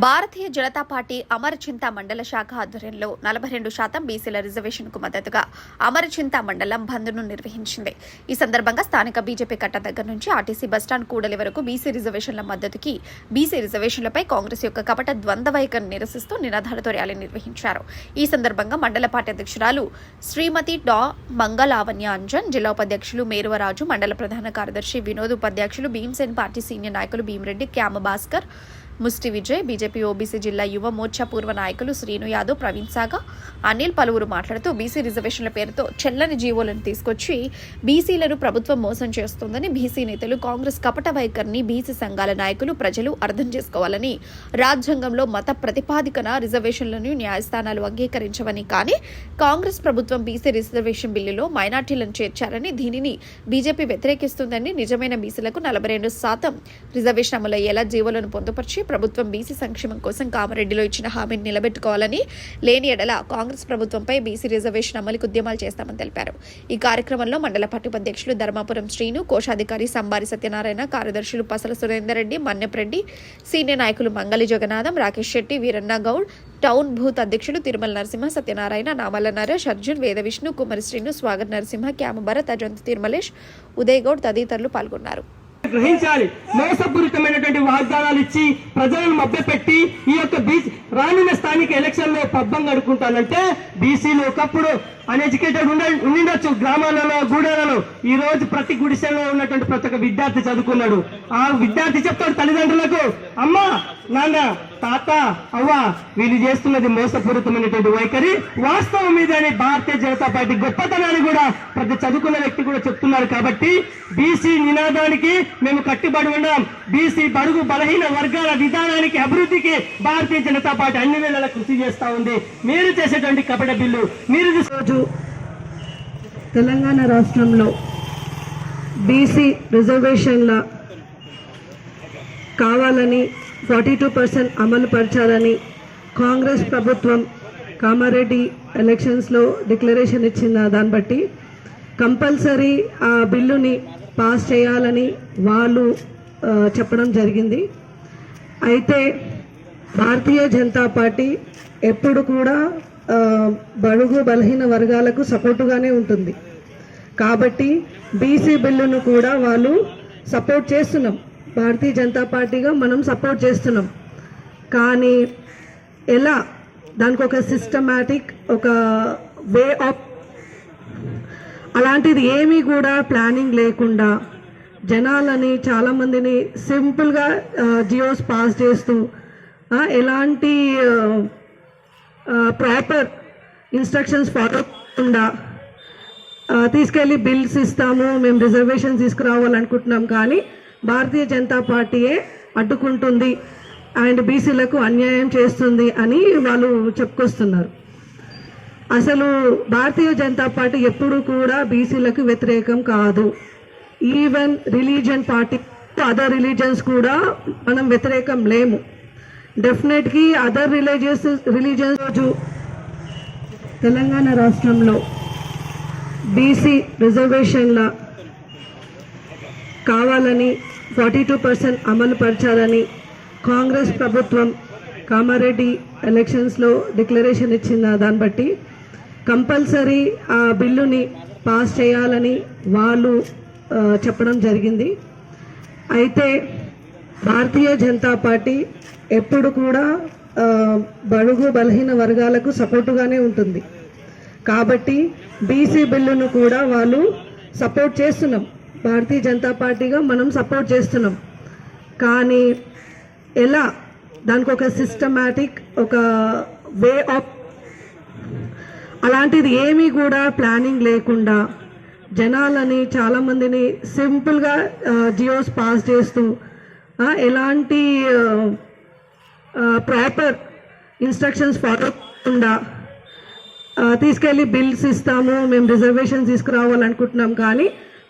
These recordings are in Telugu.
భారతీయ జనతా పార్టీ అమరచింత మండల శాఖ ఆధ్వర్యంలో నలభై రెండు శాతం బీసీల రిజర్వేషన్కు మద్దతుగా అమరచింత మండలం బంద్ను నిర్వహించింది. ఈ సందర్భంగా స్థానిక బీజేపీ కట్ట దగ్గర నుంచి ఆర్టీసీ బస్టాండ్ కూడలి వరకు బీసీ రిజర్వేషన్ల మద్దతుకి బీసీ రిజర్వేషన్లపై కాంగ్రెస్ యొక్క కపట ద్వంద్వవైఖరిని నిరసిస్తూ నినాదాలతో ర్యాలీ నిర్వహించారు. ఈ సందర్భంగా మండల పార్టీ అధ్యక్షురాలు శ్రీమతి డా మంగళావన్య అంజన్ జిల్లా ఉపాధ్యక్షులు మేరువరాజు మండల ప్రధాన కార్యదర్శి వినోద్ ఉపాధ్యక్షులు భీమ్సేన్ పార్టీ సీనియర్ నాయకులు భీమరెడ్డి క్యామ భాస్కర్ ముష్టి విజయ్ బీజేపీ ఓబీసీ జిల్లా యువ మోర్చా పూర్వ నాయకులు శ్రీను యాదవ్ ప్రవీణ్ సాగా అనిల్ పలువురు మాట్లాడుతూ బీసీ రిజర్వేషన్ల పేరుతో చెల్లని జీవోలను తీసుకొచ్చి బీసీలను ప్రభుత్వం మోసం చేస్తోందని బీసీ నేతలు కాంగ్రెస్ కపట వైఖరిని బీసీ సంఘాల నాయకులు ప్రజలు అర్థం చేసుకోవాలని రాజ్యాంగంలో మత ప్రతిపాదికన రిజర్వేషన్లను న్యాయస్థానాలు అంగీకరించవని కానీ కాంగ్రెస్ ప్రభుత్వం బీసీ రిజర్వేషన్ బిల్లులో మైనార్టీలను చేర్చారని దీనిని బీజేపీ వ్యతిరేకిస్తుందని నిజమైన బీసీలకు నలభై రెండు శాతం రిజర్వేషన్ అమలయ్యేలా జీవోలను పొందుపరిచి ప్రభుత్వం బీసీ సంక్షేమం కోసం కామారెడ్డిలో ఇచ్చిన హామీని నిలబెట్టుకోవాలని లేని ఎడల కాంగ్రెస్ ప్రభుత్వంపై బీసీ రిజర్వేషన్ అమలుకు ఉద్యమాలు చేస్తామని తెలిపారు. ఈ కార్యక్రమంలో మండల పట్టుపధ్యక్షులు ధర్మాపురం శ్రీను కోశాధికారి సంబారి సత్యనారాయణ కార్యదర్శులు పసల సురేందర్ రెడ్డి మన్నెప్రెడ్డి సీనియర్ నాయకులు మంగళి జగన్నాథం రాకేష్ శెట్టి వీరన్న గౌడ్ టౌన్ బూత్ అధ్యక్షులు తిరుమల నరసింహ సత్యనారాయణ నామల నరేష్ అర్జున్ వేద విష్ణు కుమారి శ్రీను స్వాగత్ నరసింహ క్యామ భరత్ అజంత్ తిరుమలేష్ ఉదయ్ గౌడ్ తదితరులు పాల్గొన్నారు. గ్రహించాలి. మోసపూరితమైనటువంటి వాగ్దానాలు ఇచ్చి ప్రజలను మభ్యపెట్టి ఈ యొక్క బీసీ రానున్న స్థానిక ఎలక్షన్లో పబ్బం కడుకుంటానంటే బీసీలు ఒకప్పుడు అన్ఎడ్యుకేటెడ్ ఉండ ఉండిండొచ్చు. గ్రామాలలో గూడెలలో. ఈ రోజు ప్రతి గుడిసెలో ఉన్నటువంటి ప్రతి ఒక్క విద్యార్థి చదువుకున్నాడు. ఆ విద్యార్థి చెప్తాడు తల్లిదండ్రులకు అమ్మా నాన్న తాత అవ్వ వీళ్ళు చేస్తున్నది మోసపూరితమైనటువంటి వైఖరి వాస్తవం మీదని భారతీయ జనతా పార్టీ గొప్పతనాన్ని కూడా ప్రతి చదువుకున్న వ్యక్తి కూడా చెప్తున్నారు కాబట్టి బీసీ నినాదానికి మేము కట్టుబడి ఉన్నాం. బీసీ బడుగు బలహీన వర్గాల విధానానికి అభివృద్ధికి భారతీయ జనతా పార్టీ అన్ని వేళలా కృషి చేస్తా ఉంది. మీరు చేసేటువంటి కపట బిల్లు మీరు రోజు తెలంగాణ రాష్ట్రంలో బీసీ రిజర్వేషన్ల కావాలని ఫార్టీ టూ పర్సెంట్ అమలు పరచాలని కాంగ్రెస్ ప్రభుత్వం కామారెడ్డి ఎలక్షన్స్లో డిక్లరేషన్ ఇచ్చిన దాన్ని బట్టి కంపల్సరీ ఆ బిల్లుని పాస్ చేయాలని వాళ్ళు చెప్పడం జరిగింది. అయితే భారతీయ జనతా పార్టీ ఎప్పుడు కూడా బడుగు బలహీన వర్గాలకు సపోర్టుగానే ఉంటుంది. కాబట్టి బీసీ బిల్లును కూడా వాళ్ళు సపోర్ట్ చేస్తున్నాం. భారతీయ జనతా పార్టీగా మనం సపోర్ట్ చేస్తున్నాం. కానీ ఎలా? దానికి ఒక సిస్టమాటిక్ ఒక వే ఆఫ్ అలాంటిది ఏమీ కూడా ప్లానింగ్ లేకుండా జనాలని చాలామందిని సింపుల్గా జియోస్ పాస్ చేస్తూ ఎలాంటి ప్రాపర్ ఇన్స్ట్రక్షన్స్ ఫాలో కాకుండా తీసుకెళ్ళి బిల్స్ ఇస్తాము మేము రిజర్వేషన్ తీసుకురావాలనుకుంటున్నాం కానీ భారతీయ జనతా పార్టీయే అడ్డుకుంటుంది అండ్ బీసీలకు అన్యాయం చేస్తుంది అని వాళ్ళు చెప్పుకొస్తున్నారు. అసలు భారతీయ జనతా పార్టీ ఎప్పుడు కూడా బీసీలకు వ్యతిరేకం కాదు. Even religion party other religions కూడా మనం వ్యతిరేకం లేము. డెఫినెట్గా అదర్ రిలీజియస్ రిలీజియన్స్ రోజు తెలంగాణ రాష్ట్రంలో బీసీ రిజర్వేషన్ల కావాలని ఫార్టీ టూ పర్సెంట్ అమలు పరచాలని కాంగ్రెస్ ప్రభుత్వం కామారెడ్డి ఎలక్షన్స్లో డిక్లరేషన్ ఇచ్చిన దాన్ని బట్టి కంపల్సరీ ఆ బిల్లుని పాస్ చేయాలని వాళ్ళు చెప్పడం జరిగింది. అయితే భారతీయ జనతా పార్టీ ఎప్పుడు కూడా బడుగు బలహీన వర్గాలకు సపోర్టుగానే ఉంటుంది. కాబట్టి బీసీ బిల్లును కూడా వాళ్ళు సపోర్ట్ చేస్తున్నాం. భారతీయ జనతా పార్టీగా మనం సపోర్ట్ చేస్తున్నాం. కానీ ఎలా? దానికి ఒక సిస్టమాటిక్ ఒక వే ఆఫ్ అలాంటిది ఏమీ కూడా ప్లానింగ్ లేకుండా జనాలని చాలామందిని సింపుల్గా జియోస్ పాస్ చేస్తూ ఎలాంటి ప్రాపర్ ఇన్స్ట్రక్షన్స్ ఫాలో కాకుండా తీసుకెళ్ళి బిల్స్ ఇస్తాము మేము రిజర్వేషన్ తీసుకురావాలనుకుంటున్నాం. కానీ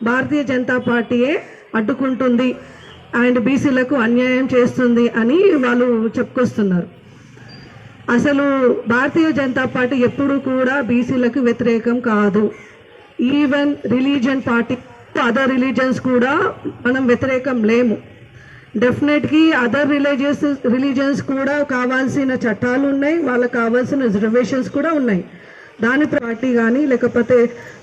భారతీయ జనతా పార్టీయే అడ్డుకుంటుంది అండ్ బీసీలకు అన్యాయం చేస్తుంది అని వాళ్ళు చెప్పుకొస్తున్నారు. అసలు భారతీయ జనతా పార్టీ ఎప్పుడు కూడా బీసీలకు వ్యతిరేకం కాదు. Even religion party other religions కూడా మనం వ్యతిరేకం లేము. డెఫినెట్గా అదర్ రిలీజియస్ రిలీజియన్స్ కూడా కావాల్సిన చట్టాలు ఉన్నాయి. వాళ్ళకి కావాల్సిన రిజర్వేషన్స్ కూడా ఉన్నాయి. దాని పార్టీ కానీ లేకపోతే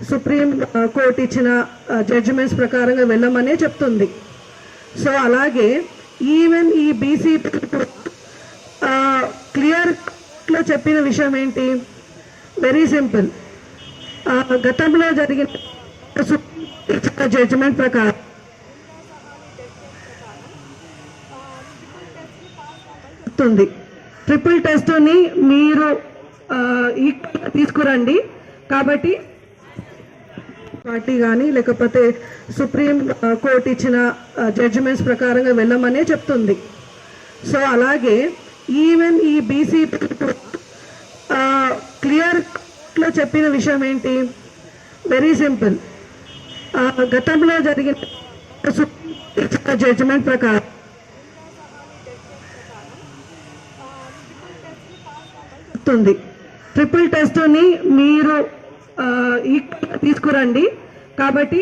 సుప్రీం కోర్టు uh, ఇచ్చిన uh, జడ్జిమెంట్స్ ప్రకారంగా వెళ్ళమనే చెప్తుంది. సో అలాగే ఈవెన్ ఈ బీసీ క్లియర్లో uh, చెప్పిన విషయం ఏంటి? వెరీ సింపుల్ గతంలో జరిగిన జడ్జిమెంట్ ప్రకారం ఉంది. ట్రిపుల్ టెస్ట్ని మీరు తీసుకురండి. కాబట్టి పార్టీ కానీ లేకపోతే సుప్రీం కోర్ట్ కోర్టు ఇచ్చిన జడ్జిమెంట్స్ ప్రకారంగా వెళ్ళమనే చెప్తుంది. సో అలాగే ఈవెన్ ఈ బీసీ క్లియర్లో చెప్పిన విషయం ఏంటి? వెరీ సింపుల్ గతంలో జరిగిన జడ్జిమెంట్ ప్రకారం ఉంది ట్రిపుల్ టెస్ట్ని మీరు ఆ, ఈ తీసుకురండి. కాబట్టి